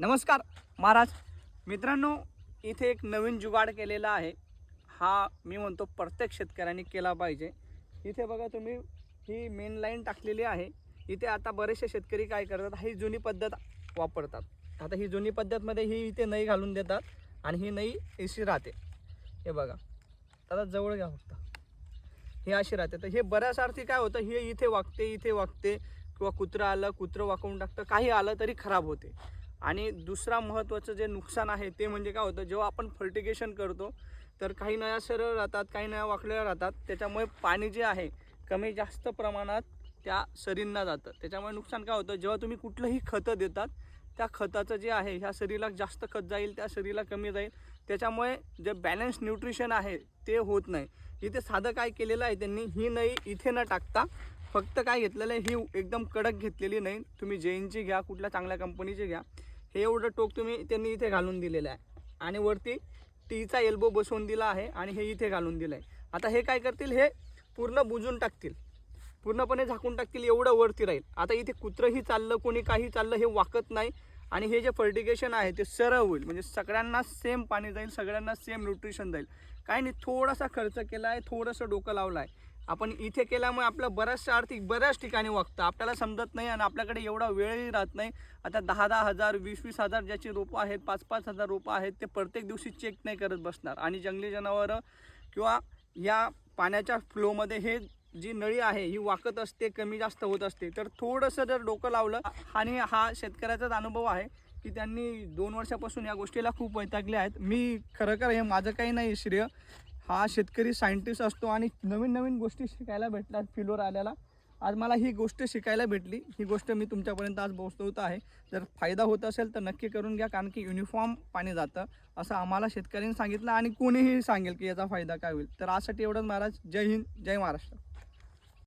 नमस्कार महाराज. मित्रांनो इथे एक नवीन जुगाड केलेला आहे. हा मी म्हणतो प्रत्येक शेतकऱ्यांनी केला पाहिजे. इथे बघा तुम्ही ही मेन लाईन टाकलेली आहे. इथे आता बरेचसे शेतकरी काय करतात ही जुनी पद्धत वापरतात. आता ही जुनी पद्धतमध्ये ही इथे नई घालून देतात आणि ही नई अशी राहते. हे बघा. आता जवळ घ्या फक्त. हे अशी राहते. तर हे बऱ्याच अर्थी काय होतं हे इथे वागते इथे वागते. किंवा कुत्रं आलं कुत्रं वाकवून टाकतं काही आलं तरी खराब होते. आणि दुसरा महत्त्वाचं जे नुकसान आहे ते म्हणजे काय होतं जेव्हा आपण फर्टिगेशन करतो तर काही नया सरळ राहतात काही नया वाकड्या राहतात त्याच्यामुळे पाणी जे आहे कमी जास्त प्रमाणात त्या सरींना जातं. त्याच्यामुळे नुकसान काय होतं जेव्हा तुम्ही कुठलंही खतं देतात त्या खताचं जे आहे ह्या शरीराला जास्त खत जाईल त्या शरीराला कमी जाईल. त्याच्यामुळे जे बॅलन्स न्यूट्रिशन आहे ते होत नाही. इथे साधं काय केलेलं आहे त्यांनी ही नाही इथे न टाकता फक्त काय घेतलेलं आहे ही एकदम कडक घेतलेली नाही तुम्ही जैनची घ्या कुठल्या चांगल्या कंपनीची घ्या. हे एवढं टोक तुम्ही त्यांनी इथे घालून दिलेलं आहे. आणि वरती टीचा एल्बो बसवून दिला आहे आणि हे इथे घालून दिलं आहे आता हे काय करतील? हे पूर्ण बुजून टाकतील. पूर्णपणे झाकून टाकतील एवढं वरती राहील. आता इथे कुत्रंही चाललं कोणी काही चाललं हे वाकत नाही. आणि हे जे फर्टिगेशन आहे ते सरळ होईल. म्हणजे सगळ्यांना सेम पाणी जाईल सगळ्यांना सेम न्यूट्रिशन जाईल. काही नाही थोडासा खर्च केला आहे थोडंसं डोकं लावलं आहे आपण इथे केल्यामुळे आपलं बऱ्याचशा आर्थिक बऱ्याच ठिकाणी वागतं. आपल्याला समजत नाही आणि आपल्याकडे एवढा वेळही राहत नाही. आता दहा दहा हजार वीस वीस हजार ज्याची रोपं आहेत पाच पाच हजार रोपं आहेत ते प्रत्येक दिवशी चेक नाही करत बसणार. आणि जंगली जनावरं किंवा या पाण्याच्या फ्लोमध्ये हे जी नळी आहे ही वाकत असते कमी जास्त होत असते. तर थोडंसं जर डोकं लावलं आणि हा शेतकऱ्याचाच अनुभव आहे की त्यांनी दोन वर्षापासून या गोष्टीला खूप वैतागले आहेत. मी खरं खरं हे माझं काही नाही श्रेय. हा शेतकरी सायंटिस्ट असतो आणि नवीन नवीन गोष्टी शिकायला भेटल्या फिलोर आल्याला. आज मला ही गोष्ट शिकायला भेटली. ही गोष्ट मी तुमच्यापर्यंत आज पोहोचवत आहे. जर फायदा होत असेल तर नक्की करून घ्या कारण की युनिफॉर्म पाणी जातं असं आम्हाला शेतकऱ्यांनी सांगितलं आणि कोणीही सांगेल की याचा फायदा काय होईल. तर आजसाठी एवढंच महाराज. जय हिंद जय महाराष्ट्र.